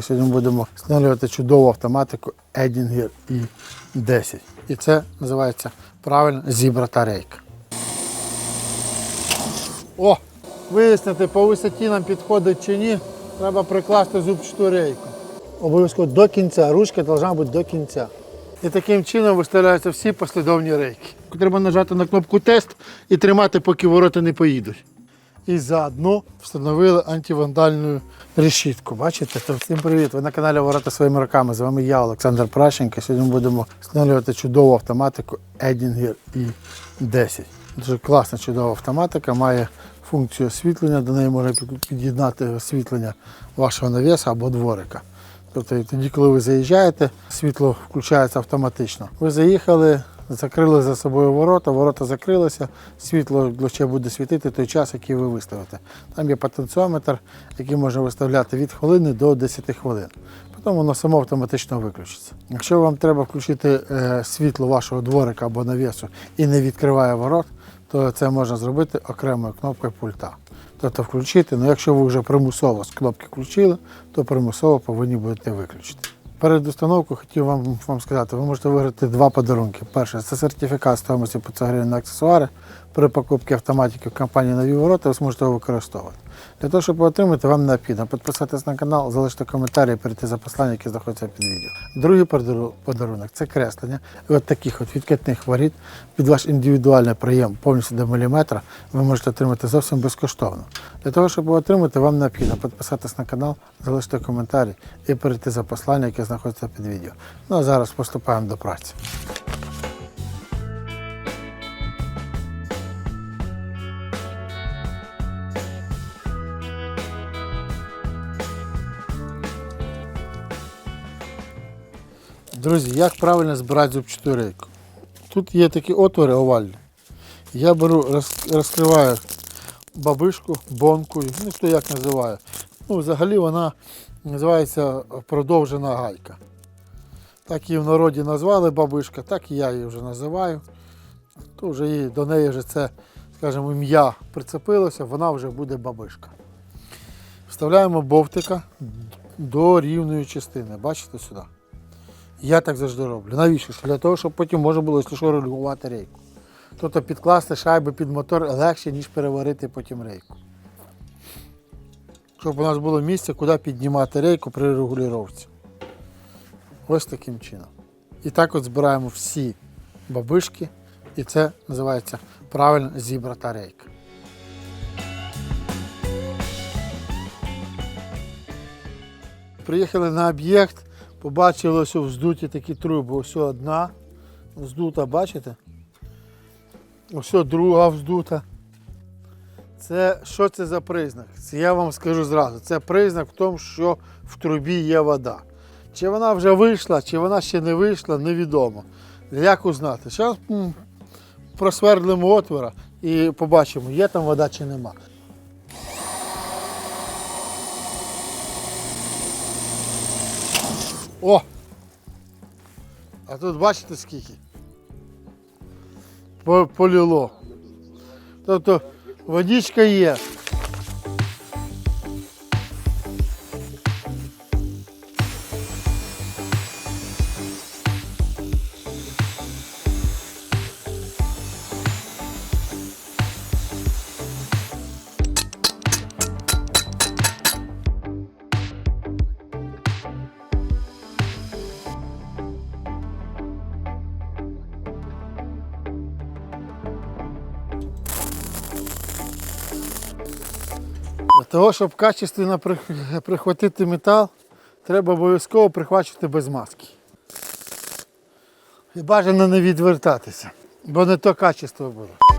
Сьогодні будемо встановлювати чудову автоматику Edinger i10. І це називається правильно зібрата рейка. О! Вияснити, по висоті нам підходить чи ні, треба прикласти зубчату рейку. Обов'язково до кінця. Ручка повинна бути до кінця. І таким чином виставляються всі послідовні рейки. Треба нажати на кнопку тест і тримати, поки ворота не поїдуть. І заодно встановили антивандальну решітку. Бачите? То всім привіт! Ви на каналі Ворота своїми руками. З вами я, Олександр Пращенко. Сьогодні будемо встановлювати чудову автоматику Edinger i10. Дуже класна чудова автоматика, має функцію освітлення, до неї можна під'єднати освітлення вашого навіса або дворика. Тобто тоді, коли ви заїжджаєте, світло включається автоматично. Ви заїхали, закрили за собою ворота, ворота закрилися, світло лише буде світити той час, який ви виставите. Там є потенціометр, який можна виставляти від хвилини до 10 хвилин. Потім воно само автоматично виключиться. Якщо вам треба включити е, світло вашого дворика або навісу і не відкриває ворот, то це можна зробити окремою кнопкою пульта. Тобто включити, ну якщо ви вже примусово з кнопки включили, то примусово повинні будете виключити. Перед установкою хотів вам, вам сказати, ви можете виграти два подарунки. Перше це сертифікат стоїмості 500 гривень на аксесуари. При покупці автоматики в компанії Нові ворота ви зможете його використовувати. Для того, щоб отримати, вам необхідно підписатись на канал, залишити коментарі перейти за послання, яке знаходиться під відео. Другий подарунок це креслення. От таких от відкатних воріт під ваш індивідуальний прийом повністю до міліметра ви можете отримати зовсім безкоштовно. Для того, щоб отримати, вам необхідно підписатись на канал, залишити коментарі і перейти за послання, яке знаходиться під відео. Ну а зараз поступаємо до праці. Друзі, як правильно збирати зубчату рейку? Тут є такі отвори овальні. Я беру, розкриваю бабишку бонкою, ну хто як називає. Ну, взагалі вона називається продовжена гайка. Так її в народі назвали бабишка, так і я її вже називаю. То вже її, до неї вже це, скажімо, ім'я прицепилося, вона вже буде бабишка. Вставляємо бовтика до рівної частини. Бачите сюди? Я так завжди роблю. Навіщо? Для того, щоб потім можна було, якщо що, регулювати рейку. Тобто підкласти шайби під мотор легше, ніж переварити потім рейку. Щоб у нас було місце, куди піднімати рейку при регулювання. Ось таким чином. І так от збираємо всі бабишки, і це називається правильно зібрата рейка. Приїхали на об'єкт, побачили ось вздуті такі труби. Ось одна вздута, бачите? Ось друга вздута. Це що це за признак? Це я вам скажу зразу. Це признак в тому, що в трубі є вода. Чи вона вже вийшла, чи вона ще не вийшла, невідомо. Як узнати? Зараз просвердлимо отвора і побачимо, є там вода чи нема. О! А тут бачите скільки? Поліло. Тобто водичка є. Того, щоб качественно прихватити метал, треба обов'язково прихвачувати без маски. І бажано не відвертатися, бо не то качество буде.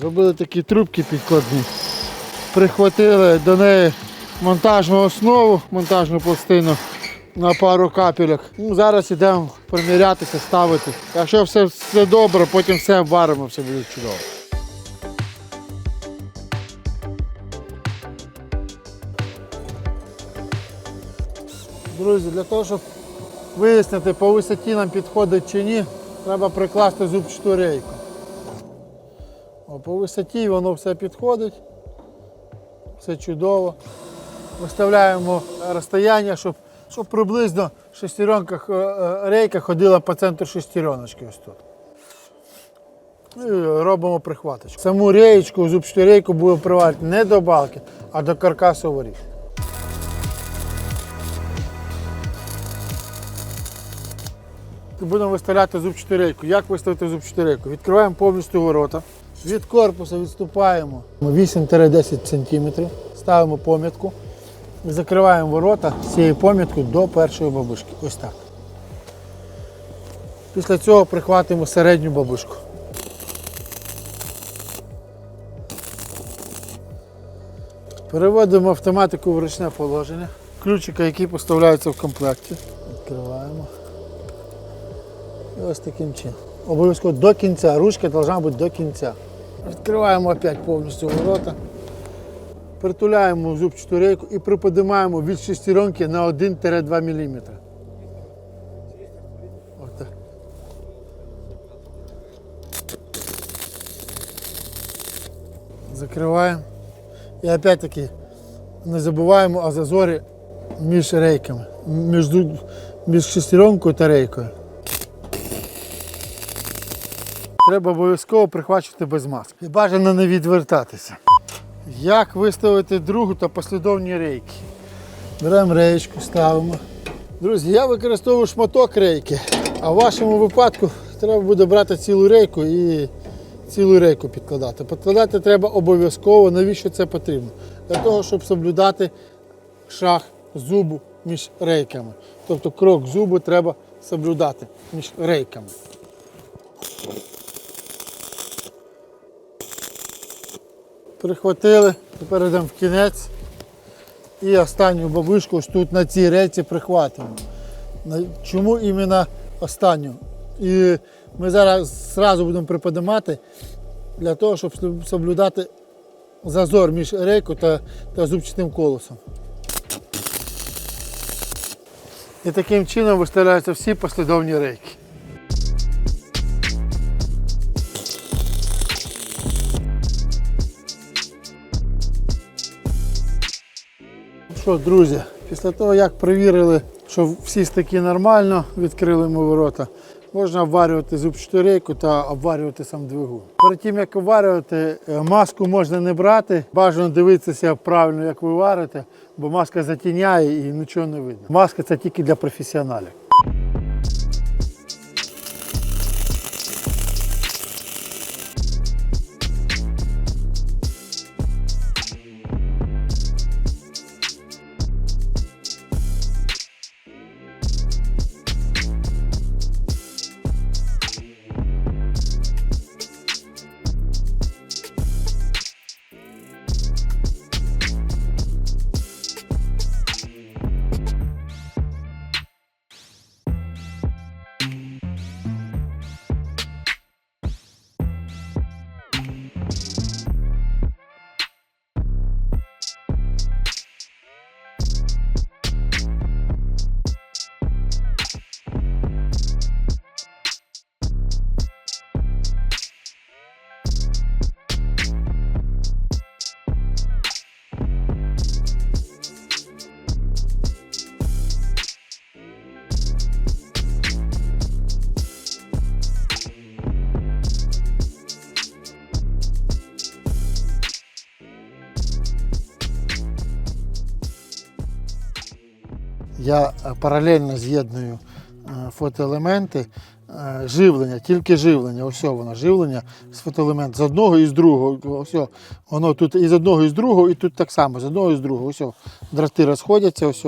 Зробили такі трубки підкладні. Прихватили до неї монтажну основу, монтажну пластину на пару капелек. Ну, зараз йдемо примірятися, ставити. Якщо все, все добре, потім все варимо, все буде чудово. Друзі, для того, щоб вияснити, по висоті нам підходить чи ні, треба прикласти зубчату рейку. По висоті воно все підходить, все чудово. Виставляємо розстояння, щоб, щоб приблизно шестеренка, е, е, рейка ходила по центру шестереночки ось тут. І робимо прихваточку. Саму реєчку, зубчату рейку будемо приварити не до балки, а до каркасу воріт. Будемо виставляти зубчату рейку. Як виставити зубчату рейку? Відкриваємо повністю ворота. Від корпусу відступаємо 8-10 см, ставимо помітку закриваємо ворота з цією поміткою до першої бабушки. Ось так. Після цього прихватимо середню бабушку. Переводимо автоматику в ручне положення. Ключика, який поставляється в комплекті. Відкриваємо. І ось таким чином. Обов'язково до кінця. Ручка повинна бути до кінця. Відкриваємо опять повністю ворота. Притуляємо зубчату рейку і приподимаємо від шестеренки на 1-2 мм. Закриваємо. І опять-таки не забуваємо о зазорі між рейками, між, між шестеренкою та рейкою. Треба обов'язково прихвачувати без маски. І бажано не відвертатися. Як виставити другу та послідовні рейки? Беремо реєчку, ставимо. Друзі, я використовую шматок рейки, а в вашому випадку треба буде брати цілу рейку і цілу рейку підкладати. Підкладати треба обов'язково. Навіщо це потрібно? Для того, щоб соблюдати шаг зубу між рейками. Тобто крок зубу треба соблюдати між рейками. Прихватили, тепер йдемо в кінець. І останню бабушку ось тут на цій рейці прихватимо. Чому іменно останню? І ми зараз зразу будемо приподимати для того, щоб соблюдати зазор між рейкою та, та зубчатим колесом. І таким чином виставляються всі послідовні рейки. Що, друзі, після того, як перевірили, що всі стики нормально, відкрили ми ворота, можна обварювати зубчату рейку та обварювати сам двигун. Перед тим, як обварювати, е, маску можна не брати, бажано дивитися правильно, як ви варите, бо маска затіняє і нічого не видно. Маска це тільки для професіоналів. Я е, паралельно з'єдную е, фотоелементи, е, живлення, тільки живлення. Ось воно живлення з фотоелемент з одного і з другого. Ось воно тут і з одного, і з другого, і тут так само, з одного і з другого. Ось драти розходяться. Ось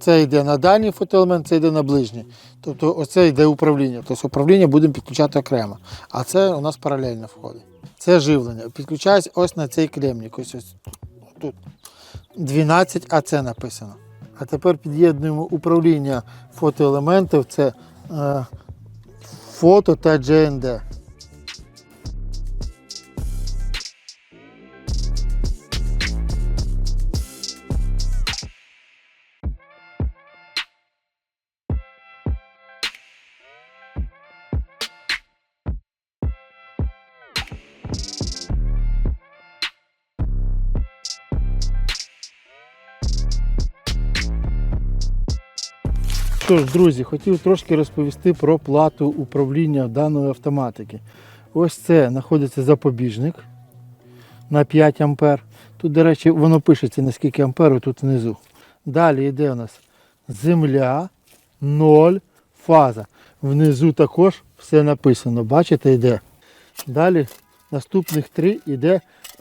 це йде на дальній фотоелемент, це йде на ближній. Тобто оце йде управління. Тобто управління будемо підключати окремо. А це у нас паралельно входить. Це живлення. Підключається ось на цей клемник. Ось ось тут. 12 АЦ написано. А тепер під'єднуємо управління фотоелементів. Це е, фото та GND. Що ж, друзі, хотів трошки розповісти про плату управління даної автоматики. Ось це знаходиться запобіжник на 5 ампер. Тут, до речі, воно пишеться наскільки амперу тут внизу. Далі йде у нас земля, 0, фаза. Внизу також все написано. Бачите, йде. Далі наступних три йде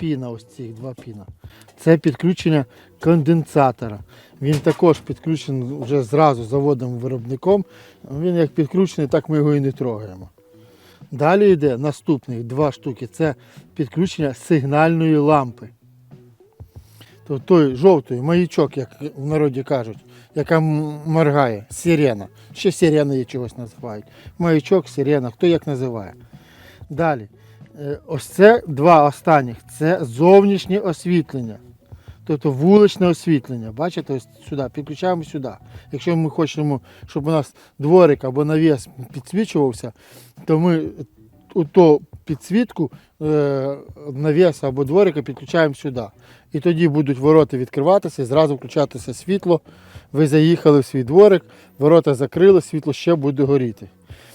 піна, ось цих два піна. Це підключення конденсатора. Він також підключений вже зразу заводом-виробником. Він як підключений, так ми його і не трогаємо. Далі йде наступних два штуки. Це підключення сигнальної лампи. То той жовтий маячок, як в народі кажуть, яка моргає, сирена. Ще сирена є чогось називають. Маячок, сирена, хто як називає. Далі. Е, Ось це два останніх. Це зовнішнє освітлення. Тобто вуличне освітлення. Бачите, ось сюди, підключаємо сюди. Якщо ми хочемо, щоб у нас дворик або навіс підсвічувався, то ми у ту підсвітку е, навіса або дворика підключаємо сюди. І тоді будуть ворота відкриватися зразу включатися світло. Ви заїхали в свій дворик, ворота закрили, світло ще буде горіти.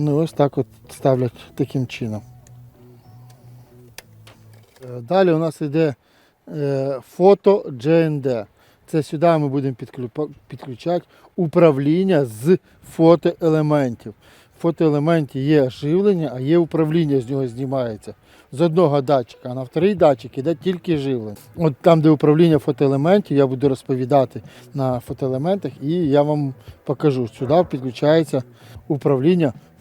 Ну ось так от ставлять таким чином. Е, Далі у нас йде е, фото GND. Це сюди ми будемо підключати управління з фотоелементів. В фотоелементі є живлення, а є управління з нього знімається. З одного датчика, а на вторий датчик іде тільки живлення. От там, де управління фотоелементів, я буду розповідати на фотоелементах і я вам покажу. Сюди підключається управління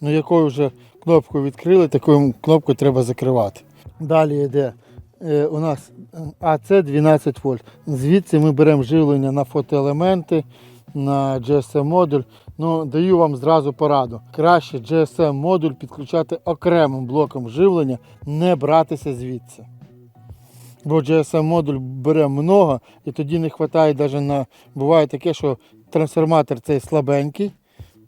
Ну, якою вже кнопку відкрили, такою кнопкою треба закривати. Далі йде е, у нас АЦ 12 вольт. Звідси ми беремо живлення на фотоелементи, на GSM модуль. Ну, даю вам зразу пораду. Краще GSM модуль підключати окремим блоком живлення, не братися звідси. Бо GSM модуль бере много і тоді не вистачає навіть на. Буває таке, що трансформатор цей слабенький.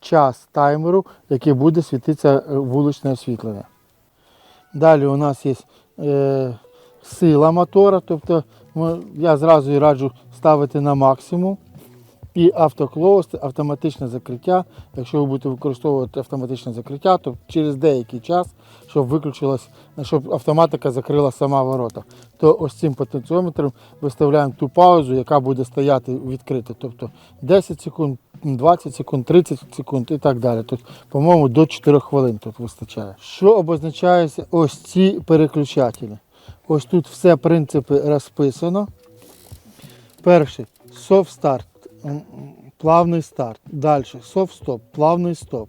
час таймеру, який буде світитися е, вуличне освітлення. Далі у нас є е, сила мотора, тобто я зразу і раджу ставити на максимум. І автоклоуз, автоматичне закриття. Якщо ви будете використовувати автоматичне закриття, то через деякий час, щоб виключилось, щоб автоматика закрила сама ворота, то ось цим потенціометром виставляємо ту паузу, яка буде стояти відкрита. Тобто 10 секунд, 20 секунд, 30 секунд і так далі. Тут, по-моєму, до 4 хвилин тут вистачає. Що обозначаються ось ці переключателі? Ось тут все принципи розписано. Перший soft start, плавний старт. Далі soft stop, плавний стоп.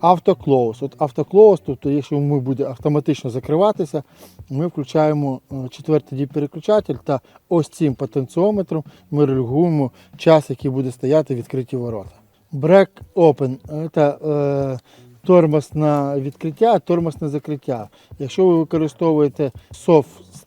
Автоклоуз. От автоклоуз, тобто, якщо ми буде автоматично закриватися, ми включаємо е, четвертий діп-переключатель та ось цим потенціометром ми регулюємо час, який буде стояти відкриті ворота. Break open це е, тормоз на відкриття, тормоз на закриття. Якщо ви використовуєте soft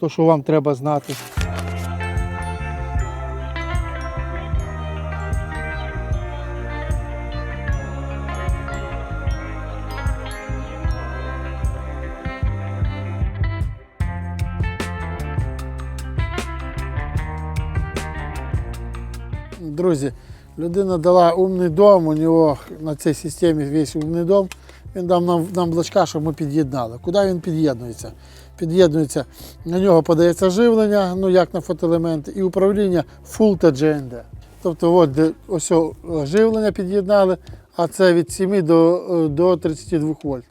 то що вам треба знати. Друзі, людина дала умний дом, у нього на цій системі весь умний дом. Він дав нам, нам блочка, щоб ми під'єднали. Куди він під'єднується? Під'єднується, на нього подається живлення, ну як на фотоелементи, і управління Full та GND. Тобто от, ось живлення під'єднали, а це від 7 до, е, до 32 вольт.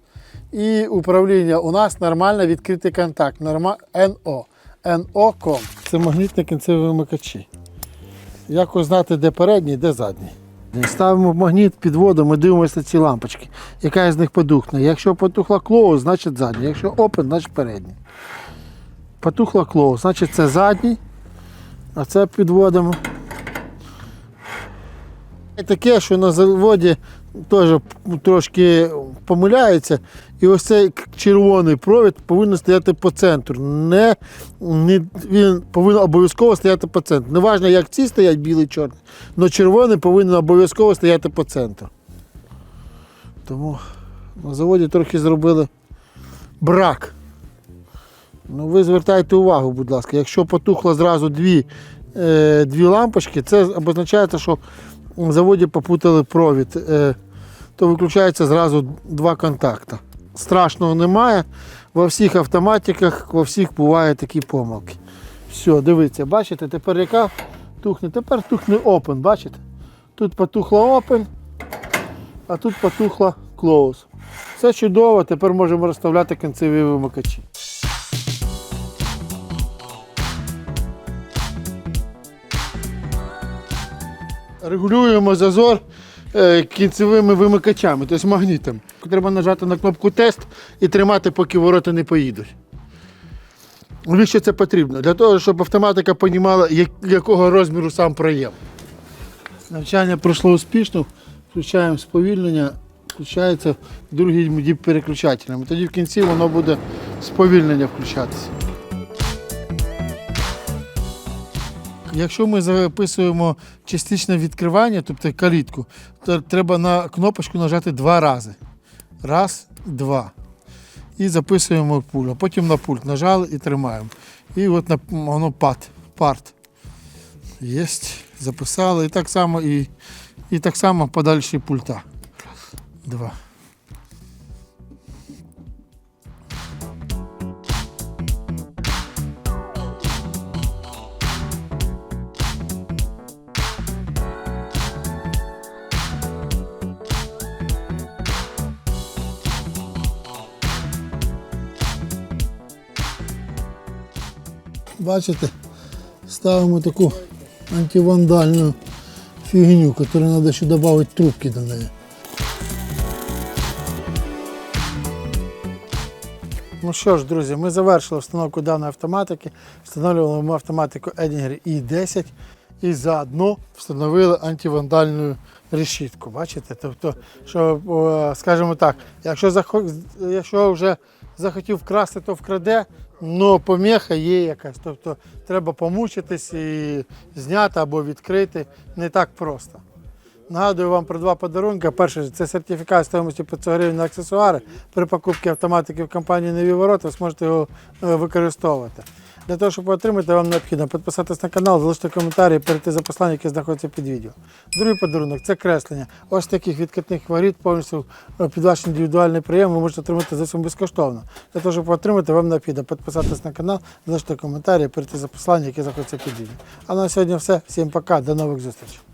І управління у нас нормально відкритий контакт, норма, NO. NO.com. Це магнітні кінцеві вимикачі. Як узнати, де передній, де задній? Ставимо магніт, підводимо і дивимося на ці лампочки. Яка з них потухне. Якщо потухла клоу, значить задній. Якщо опен, значить передній. Потухла клоу, значить це задній, а це підводимо. Таке, що на заводі теж трошки помиляється. І ось цей червоний провід повинен стояти по центру. Не, не, він повинен обов'язково стояти по центру. Неважно, як ці стоять білий чорний, але червоний повинен обов'язково стояти по центру. Тому на заводі трохи зробили брак. Ну, ви звертайте увагу, будь ласка, якщо потухло зразу дві, е, дві лампочки, це обозначається, що в заводі попутали провід, е, то виключається зразу два контакти. Страшного немає. Во всіх автоматиках, во всіх бувають такі помилки. Все, дивіться, бачите, тепер яка тухне? Тепер тухне open, бачите? Тут потухло open, а тут потухло close. Все чудово, тепер можемо розставляти кінцеві вимикачі. Регулюємо зазор е, кінцевими вимикачами, тобто магнітом. Треба нажати на кнопку тест і тримати, поки ворота не поїдуть. Навіщо це потрібно? Для того, щоб автоматика розуміла, якого розміру сам проєм. Навчання пройшло успішно, включаємо сповільнення, включається другий переключателем. Тоді в кінці воно буде сповільнення включатися. Якщо ми записуємо частичне відкривання, тобто калітку, то треба на кнопочку нажати два рази. Раз, два. І записуємо пульт. А потім на пульт нажали і тримаємо. І от на, воно пад, парт. Єсть. Записали. І так само і, і так само подальші пульта. Два. Бачите, ставимо таку антивандальну фігню, яку треба ще додати трубки до неї. Ну що ж, друзі, ми завершили встановку даної автоматики. Встановлювали ми автоматику Edinger i10 і заодно встановили антивандальну решітку. Бачите? Тобто, що, скажімо так, якщо, якщо вже захотів вкрасти, то вкраде, але поміха є якась. Тобто треба помучитись і зняти або відкрити не так просто. Нагадую вам про два подарунки. Перший це сертифікат стоїмості 500 гривень на аксесуари. При покупці автоматики в компанії Нові ворота ви зможете його е, використовувати. Для того, щоб отримати, вам необхідно підписатись на канал, залишити коментарі і перейти за посланням, яке знаходиться під відео. Другий подарунок це креслення. Ось таких відкатних воріт повністю е, під ваш індивідуальний прийом ви можете отримати зовсім безкоштовно. Для того, щоб отримати, вам необхідно підписатись на канал, залишити коментарі і перейти за посланням, яке знаходиться під відео. А на сьогодні все. Всім пока, до нових зустрічей.